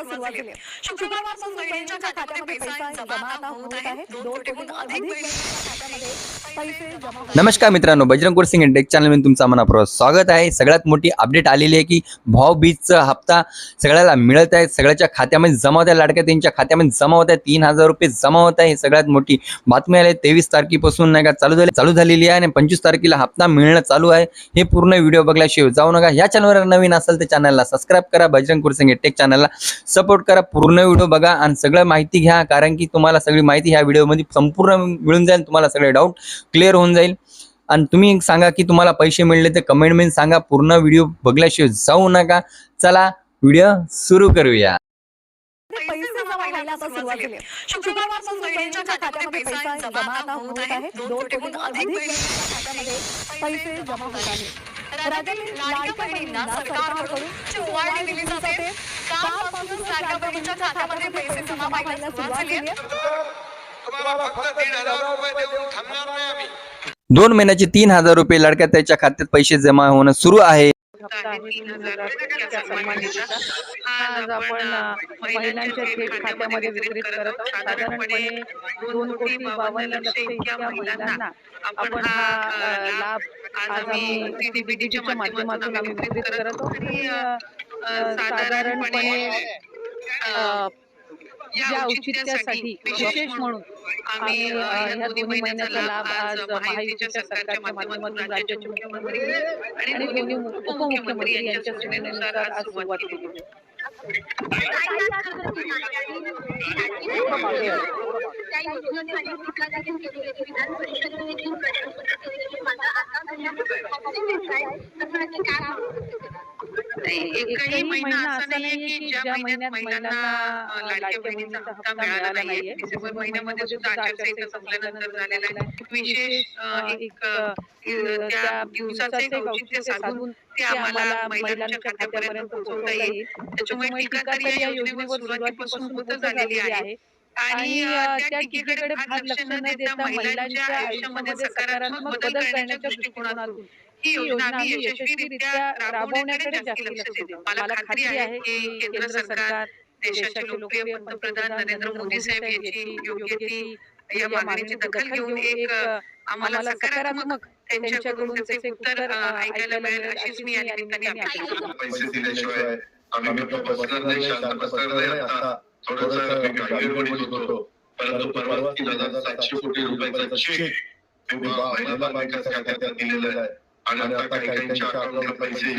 आता सुरुवात झाली आहे. शुक्रवारपासून बहिणींच्या खात्यामध्ये पैसा जमा आता होत आहे. दोन कोटीहून अधिक बहिणींच्या खात्यामध्ये पैसे जमा होत आहेत. नमस्कार मित्रांनो बजरंग कोर्सिंग टेक चॅनलमध्ये तुमचा मनापूर्वक स्वागत आहे. सगळ्यात मोठी अपडेट आलेली आहे की भाऊबीजचा हप्ता सगळ्याला मिळत आहे. सगळ्याच्या खात्यामध्ये जमा होत आहे. लाडक्या त्यांच्या खात्यामध्ये जमा होत आहे. तीन हजार रुपये जमा होत आहे. ही सगळ्यात मोठी बातमी आली तेवीस तारखेपासून नाही का चालू झाली चालू झालेली आहे आणि पंचवीस तारखेला हप्ता मिळणं चालू आहे. हे पूर्ण व्हिडिओ बघल्याशिवाय जाऊ नका. ह्या चॅनलवर नवीन असेल तर चॅनलला सबस्क्राईब करा. बजरंग कोर्सिंग टेक चॅनलला सपोर्ट करा पूर्ण व्हिडिओ बघा आणि सगळं माहिती घ्या कारण की तुम्हाला सगळी माहिती ह्या व्हिडिओमध्ये संपूर्ण मिळून जाईल तुम्हाला सगळे डाऊट क्लिअर होऊन जाईल. आणि तुम्ही सांगा की तुम्हाला पैसे मिळले तर कमेंटमध्ये सांगा पूर्ण व्हिडिओ बघल्याशिवाय जाऊ नका. चला व्हिडिओ सुरू करूया. पैसे जमा होत आहे. दोन कालपासून खात्यामध्ये पैसे जमा व्हायला सुरुवात झाली तुम्हाला फक्त दीड हजार रुपये देऊन थांबणार नाही आम्ही. महिन्याचे तीन हजार रुपये लडक्या त्याच्या खात्यात पैसे जमा होणं सुरू आहे. आज आपण अ, महिलांच्या थेट खात्यामध्ये वितरित करत आहोत. साधारणपणे दोन कोटी बावन्न लक्ष इतक्या महिलांना आपण हा अ, लाभ आज आम्ही सीबीडीच्या माध्यमातून आम्ही वितरित करत आहोत. आणि अ, अ, साधारणपणे या औचित्यासाठी विशेष म्हणून आम्ही ह्या दोन्ही महिन्याचा लाभ आज महायुतीच्या सरकारच्या माध्यमातून राज्याचे मुख्यमंत्री आणि दोन्ही उपमुख्यमंत्री यांच्या सूचनेनुसार आज सुरुवात केली एकही महिना असा नाहीये की ज्या महिन्यात महिलांना लाडक्या बहिणीचा हप्ता मिळाला नाहीये. डिसेंबर महिन्यामध्ये सुद्धा आचारसंहिता संपल्यानंतर झालेला आहे विशेष एक त्या दिवसाचे एक औचित्य साधून ते आम्हाला महिलांच्या खात्यापर्यंत पोहोचवता येईल. त्याच्यामुळे टीका तर या योजनेवर सुरुवातीपासून होतच आलेली आहे. आणि त्या टीकेकडे फार लक्ष न देता महिलांच्या आयुष्यामध्ये सकारात्मक बदल करण्याच्या दृष्टिकोनातून ही योजना आम्ही यशस्वीरित्या राबवण्याकडे जास्त लक्ष देऊ मला खात्री आहे की केंद्र सरकार देशाचे लोकप्रिय पंतप्रधान नरेंद्र मोदी साहेब याची योग्य ती या मागणीची दखल घेऊन एक आम्हाला सकारात्मक त्यांच्याकडून त्याचे उत्तर ऐकायला मिळेल अशीच मी या निमित्ताने. पैसे दिल्याशिवाय आम्ही बसणार नाही शांत बसणार नाही. आता थोडस गडबडीत होतो. परंतु परवा तीन हजार सातशे कोटी रुपयाचा चेक बँकेच्या खात्यात दिलेला आहे आणि आता काही काहींच्या अकाउंटला पैसे